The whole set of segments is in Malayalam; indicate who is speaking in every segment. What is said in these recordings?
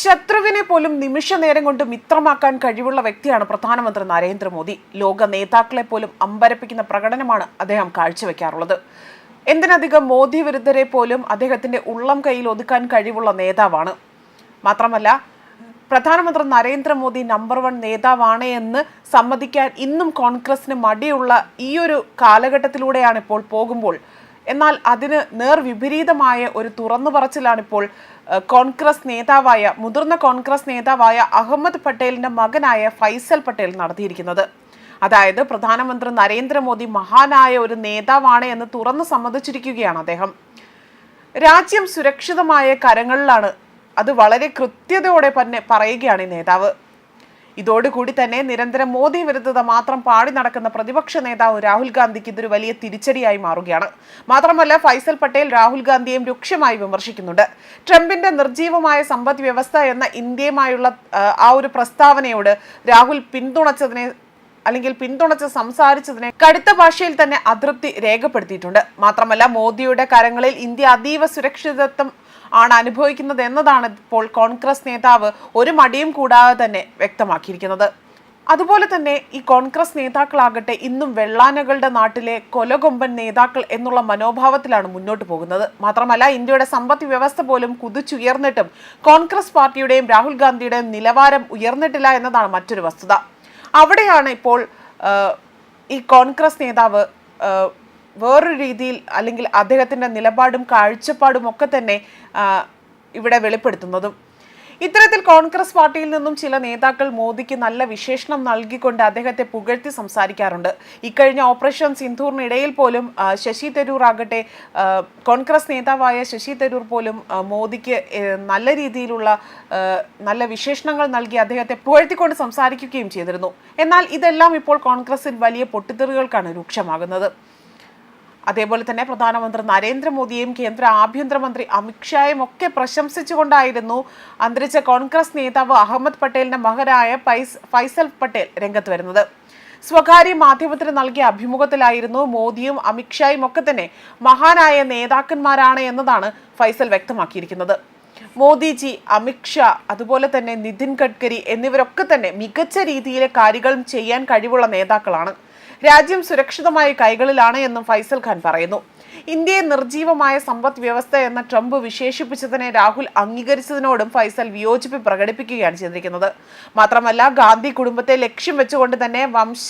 Speaker 1: ശത്രുവിനെ പോലും നിമിഷ നേരം കൊണ്ട് മിത്രമാക്കാൻ കഴിവുള്ള വ്യക്തിയാണ് പ്രധാനമന്ത്രി നരേന്ദ്രമോദി. ലോക നേതാക്കളെ പോലും അമ്പരപ്പിക്കുന്ന പ്രകടനമാണ് അദ്ദേഹം കാഴ്ചവെക്കാറുള്ളത്. എന്തിനധികം മോദി വിരുദ്ധരെ പോലും അദ്ദേഹത്തിന്റെ ഉള്ളം കയ്യിൽ ഒതുക്കാൻ കഴിവുള്ള നേതാവാണ്. മാത്രമല്ല പ്രധാനമന്ത്രി നരേന്ദ്രമോദി നമ്പർ വൺ നേതാവാണ് എന്ന് സമ്മതിക്കാൻ ഇന്നും കോൺഗ്രസിന് മടിയുള്ള ഈ ഒരു കാലഘട്ടത്തിലൂടെയാണ് ഇപ്പോൾ പോകുമ്പോൾ. എന്നാൽ അതിന് നേർവിപരീതമായ ഒരു തുറന്നു പറച്ചിലാണിപ്പോൾ കോൺഗ്രസ് നേതാവായ മുതിർന്ന കോൺഗ്രസ് നേതാവായ അഹമ്മദ് പട്ടേലിന്റെ മകനായ ഫൈസൽ പട്ടേൽ നടത്തിയിരിക്കുന്നത്. അതായത് പ്രധാനമന്ത്രി നരേന്ദ്രമോദി മഹാനായ ഒരു നേതാവാണ് എന്ന് തുറന്നു സമ്മതിച്ചിരിക്കുകയാണ് അദ്ദേഹം. രാജ്യം സുരക്ഷിതമായ കരങ്ങളിലാണ്. അത് വളരെ കൃത്യതയോടെ തന്നെ പറയുകയാണ് ഈ നേതാവ്. ഇതോടുകൂടി തന്നെ നിരന്തരം മോദി വിരുദ്ധത മാത്രം പാടി നടക്കുന്ന പ്രതിപക്ഷ നേതാവ് രാഹുൽ ഗാന്ധിക്ക് ഇതൊരു വലിയ തിരിച്ചടിയായി മാറുകയാണ്. മാത്രമല്ല ഫൈസൽ പട്ടേൽ രാഹുൽ ഗാന്ധിയെയും രൂക്ഷമായി വിമർശിക്കുന്നുണ്ട്. ട്രംപിന്റെ നിർജീവമായ സമ്പദ് വ്യവസ്ഥ എന്ന ഇന്ത്യയുമായുള്ള ആ, ഒരു പ്രസ്താവനയോട് രാഹുൽ പിന്തുണച്ചതിനെ അല്ലെങ്കിൽ പിന്തുണച്ച് സംസാരിച്ചതിനെ കടുത്ത ഭാഷയിൽ തന്നെ അതൃപ്തി രേഖപ്പെടുത്തിയിട്ടുണ്ട്. മാത്രമല്ല മോദിയുടെ കരങ്ങളിൽ ഇന്ത്യ അതീവ സുരക്ഷിതത്വം ആണ് അനുഭവിക്കുന്നത് എന്നതാണ് ഇപ്പോൾ കോൺഗ്രസ് നേതാവ് ഒരു മടിയും കൂടാതെ തന്നെ വ്യക്തമാക്കിയിരിക്കുന്നത്. അതുപോലെ തന്നെ ഈ കോൺഗ്രസ് നേതാക്കളാകട്ടെ ഇന്നും വെള്ളാനകളുടെ നാട്ടിലെ കൊലകൊമ്പൻ നേതാക്കൾ എന്നുള്ള മനോഭാവത്തിലാണ് മുന്നോട്ട് പോകുന്നത്. മാത്രമല്ല ഇന്ത്യയുടെ സമ്പദ് വ്യവസ്ഥ പോലും കുതിച്ചുയർന്നിട്ടും കോൺഗ്രസ് പാർട്ടിയുടെയും രാഹുൽ ഗാന്ധിയുടെയും നിലവാരം ഉയർന്നിട്ടില്ല എന്നതാണ് മറ്റൊരു വസ്തുത. അവിടെയാണ് ഇപ്പോൾ ഈ കോൺഗ്രസ് നേതാവ് വേറൊരു രീതിയിൽ അല്ലെങ്കിൽ അദ്ദേഹത്തിന്റെ നിലപാടും കാഴ്ചപ്പാടും ഒക്കെ തന്നെ ഇവിടെ വെളിപ്പെടുത്തുന്നതും. ഇത്തരത്തിൽ കോൺഗ്രസ് പാർട്ടിയിൽ നിന്നും ചില നേതാക്കൾ മോദിക്ക് നല്ല വിശേഷണം നൽകിക്കൊണ്ട് അദ്ദേഹത്തെ പുകഴ്ത്തി സംസാരിക്കാറുണ്ട്. ഇക്കഴിഞ്ഞ ഓപ്പറേഷൻ സിന്ധൂറിനിടയിൽ പോലും ശശി തരൂർ ആകട്ടെ കോൺഗ്രസ് നേതാവായ ശശി തരൂർ പോലും മോദിക്ക് നല്ല രീതിയിലുള്ള നല്ല വിശേഷണങ്ങൾ നൽകി അദ്ദേഹത്തെ പുകഴ്ത്തിക്കൊണ്ട് സംസാരിക്കുകയും ചെയ്തിരുന്നു. എന്നാൽ ഇതെല്ലാം ഇപ്പോൾ കോൺഗ്രസിൽ വലിയ പൊട്ടിത്തെറികൾക്കാണ് രൂക്ഷമാകുന്നത്. അതേപോലെ തന്നെ പ്രധാനമന്ത്രി നരേന്ദ്രമോദിയെയും കേന്ദ്ര ആഭ്യന്തരമന്ത്രി അമിത്ഷായും ഒക്കെ പ്രശംസിച്ചുകൊണ്ടായിരുന്നു അന്തരിച്ച കോൺഗ്രസ് നേതാവ് അഹമ്മദ് പട്ടേലിന്റെ മകനായ ഫൈസ് ഫൈസൽ പട്ടേൽ രംഗത്ത് വരുന്നത്. സ്വകാര്യ മാധ്യമത്തിന് നൽകിയ അഭിമുഖത്തിലായിരുന്നു മോദിയും അമിത്ഷായും ഒക്കെ തന്നെ മഹാനായ നേതാക്കന്മാരാണ് എന്നതാണ് ഫൈസൽ വ്യക്തമാക്കിയിരിക്കുന്നത്. മോദിജി അമിത്ഷാ അതുപോലെ തന്നെ നിതിൻ ഗഡ്കരി എന്നിവരൊക്കെ തന്നെ മികച്ച രീതിയിലെ കാര്യങ്ങളും ചെയ്യാൻ കഴിവുള്ള നേതാക്കളാണ്. രാജ്യം സുരക്ഷിതമായ കൈകളിലാണ് എന്നും ഫൈസൽ ഖാൻ പറയുന്നു. ഇന്ത്യയെ നിർജീവമായ സമ്പദ് വ്യവസ്ഥ എന്ന ട്രംപ് വിശേഷിപ്പിച്ചതിനെ രാഹുൽ അംഗീകരിച്ചതിനോടും ഫൈസൽ വിയോജിപ്പ് പ്രകടിപ്പിക്കുകയാണ് ചെയ്തിരിക്കുന്നത്. മാത്രമല്ല ഗാന്ധി കുടുംബത്തെ ലക്ഷ്യം വെച്ചുകൊണ്ട് തന്നെ വംശ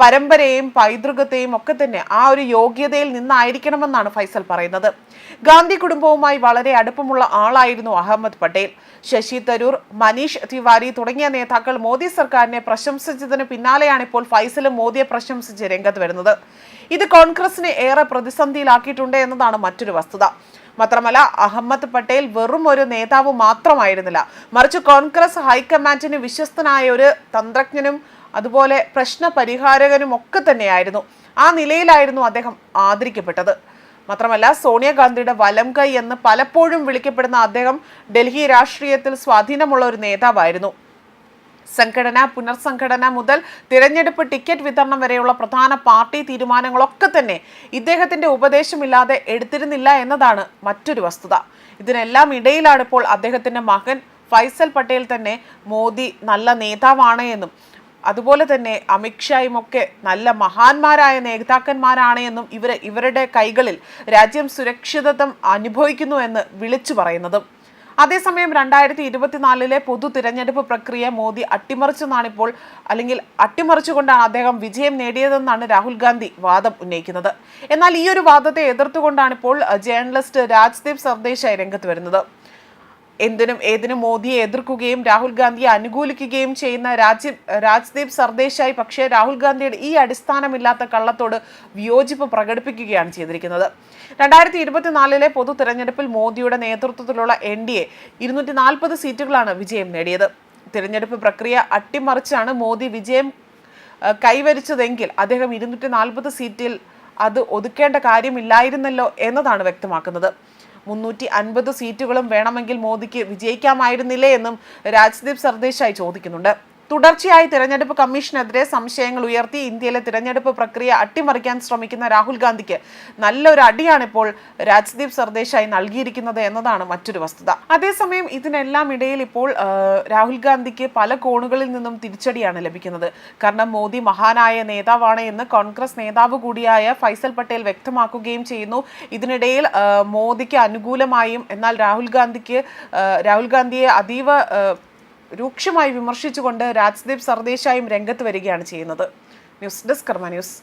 Speaker 1: പരമ്പരയെയും പൈതൃകത്തെയും ഒക്കെ തന്നെ ആ ഒരു യോഗ്യതയിൽ നിന്നായിരിക്കണമെന്നാണ് ഫൈസൽ പറയുന്നത്. ഗാന്ധി കുടുംബവുമായി വളരെ അടുപ്പമുള്ള ആളായിരുന്നു അഹമ്മദ് പട്ടേൽ. ശശി തരൂർ മനീഷ് തിവാരി തുടങ്ങിയ നേതാക്കൾ മോദി സർക്കാരിനെ പ്രശംസിച്ചതിന് പിന്നാലെയാണ് ഇപ്പോൾ ഫൈസലും മോദിയെ പ്രശംസിച്ച് രംഗത്ത് വരുന്നത്. ഇത് കോൺഗ്രസിനെ ഏറെ പ്രതിസന്ധിയിലാക്കിയിട്ടുണ്ട് എന്നതാണ് മറ്റൊരു വസ്തുത. മാത്രമല്ല അഹമ്മദ് പട്ടേൽ വെറും ഒരു നേതാവ് മാത്രമായിരുന്നില്ല. മറിച്ച് കോൺഗ്രസ് ഹൈക്കമാൻഡിന് വിശ്വസ്തനായ ഒരു തന്ത്രജ്ഞനും അതുപോലെ പ്രശ്ന പരിഹാരകനും ഒക്കെ തന്നെയായിരുന്നു. ആ നിലയിലായിരുന്നു അദ്ദേഹം ആദരിക്കപ്പെട്ടത്. മാത്രമല്ല സോണിയാഗാന്ധിയുടെ വലം കൈ എന്ന് പലപ്പോഴും വിളിക്കപ്പെടുന്ന അദ്ദേഹം ഡൽഹി രാഷ്ട്രീയത്തിൽ സ്വാധീനമുള്ള ഒരു നേതാവായിരുന്നു. സംഘടന പുനർസംഘടന മുതൽ തിരഞ്ഞെടുപ്പ് ടിക്കറ്റ് വിതരണം വരെയുള്ള പ്രധാന പാർട്ടി തീരുമാനങ്ങളൊക്കെ തന്നെ ഇദ്ദേഹത്തിന്റെ ഉപദേശമില്ലാതെ എടുത്തിരുന്നില്ല എന്നതാണ് മറ്റൊരു വസ്തുത. ഇതിനെല്ലാം ഇടയിലാണ് ഇപ്പോൾ അദ്ദേഹത്തിന്റെ മകൻ ഫൈസൽ പട്ടേൽ തന്നെ മോദി നല്ല നേതാവാണ് എന്നും അതുപോലെ തന്നെ അമിത്ഷായും ഒക്കെ നല്ല മഹാന്മാരായ നേതാക്കന്മാരാണ് എന്നും ഇവർ ഇവരുടെ കൈകളിൽ രാജ്യം സുരക്ഷിതത്വം അനുഭവിക്കുന്നു എന്ന് വിളിച്ചു പറയുന്നതും. അതേസമയം രണ്ടായിരത്തി ഇരുപത്തിനാലിലെ പൊതു തിരഞ്ഞെടുപ്പ് പ്രക്രിയ മോദി അട്ടിമറിച്ചെന്നാണ് ഇപ്പോൾ അല്ലെങ്കിൽ അട്ടിമറിച്ചുകൊണ്ടാണ് അദ്ദേഹം വിജയം നേടിയതെന്നാണ് രാഹുൽ ഗാന്ധി വാദം ഉന്നയിക്കുന്നത്. എന്നാൽ ഈ ഒരു വാദത്തെ എതിർത്തുകൊണ്ടാണ് ഇപ്പോൾ ജേർണലിസ്റ്റ് രാജ്ദീപ് സർദേശായി രംഗത്ത് വരുന്നത്. എന്തിനും ഏതിനും മോദിയെ എതിർക്കുകയും രാഹുൽ ഗാന്ധിയെ അനുകൂലിക്കുകയും ചെയ്യുന്ന രാജ്യ രാജ്ദീപ് സർദേശായി പക്ഷേ രാഹുൽ ഗാന്ധിയുടെ ഈ അടിസ്ഥാനമില്ലാത്ത കള്ളത്തോട് വിയോജിപ്പ് പ്രകടിപ്പിക്കുകയാണ് ചെയ്തിരിക്കുന്നത്. രണ്ടായിരത്തി ഇരുപത്തിനാലിലെ പൊതു തിരഞ്ഞെടുപ്പിൽ മോദിയുടെ നേതൃത്വത്തിലുള്ള എൻ ഡി എ ഇരുന്നൂറ്റി നാൽപ്പത് സീറ്റുകളാണ് വിജയം നേടിയത്. തിരഞ്ഞെടുപ്പ് പ്രക്രിയ അട്ടിമറിച്ചാണ് മോദി വിജയം കൈവരിച്ചതെങ്കിൽ അദ്ദേഹം ഇരുന്നൂറ്റി നാൽപ്പത് സീറ്റിൽ അത് ഒതുക്കേണ്ട കാര്യമില്ലായിരുന്നല്ലോ എന്നതാണ് വ്യക്തമാക്കുന്നത്. മുന്നൂറ്റി അൻപത് സീറ്റുകളും വേണമെങ്കിൽ മോദിക്ക് വിജയിക്കാമായിരുന്നില്ലേ എന്നും രാജ്ദീപ് സർദേശായി ചോദിക്കുന്നുണ്ട്. തുടർച്ചയായി തിരഞ്ഞെടുപ്പ് കമ്മീഷനെതിരെ സംശയങ്ങൾ ഉയർത്തി ഇന്ത്യയിലെ തിരഞ്ഞെടുപ്പ് പ്രക്രിയ അട്ടിമറിക്കാൻ ശ്രമിക്കുന്ന രാഹുൽ ഗാന്ധിക്ക് നല്ലൊരു അടിയാണ് ഇപ്പോൾ രാജ്ദീപ് സർദേശായി നൽകിയിരിക്കുന്നത് എന്നതാണ് മറ്റൊരു വസ്തുത. അതേസമയം ഇതിനെല്ലാം ഇടയിൽ ഇപ്പോൾ രാഹുൽ ഗാന്ധിക്ക് പല കോണുകളിൽ നിന്നും തിരിച്ചടിയാണ് ലഭിക്കുന്നത്. കാരണം മോദി മഹാനായ നേതാവാണ് എന്ന് കോൺഗ്രസ് നേതാവ് കൂടിയായ ഫൈസൽ പട്ടേൽ വ്യക്തമാക്കുകയും ചെയ്യുന്നു. ഇതിനിടയിൽ മോദിക്ക് അനുകൂലമായും എന്നാൽ രാഹുൽ ഗാന്ധിക്ക് രാഹുൽ ഗാന്ധിയെ അതീവ രൂക്ഷമായി വിമർശിച്ചുകൊണ്ട് രാജ്ദീപ് സർദേശായും രംഗത്ത് വരികയാണ് ചെയ്യുന്നത്. News desk Karma news.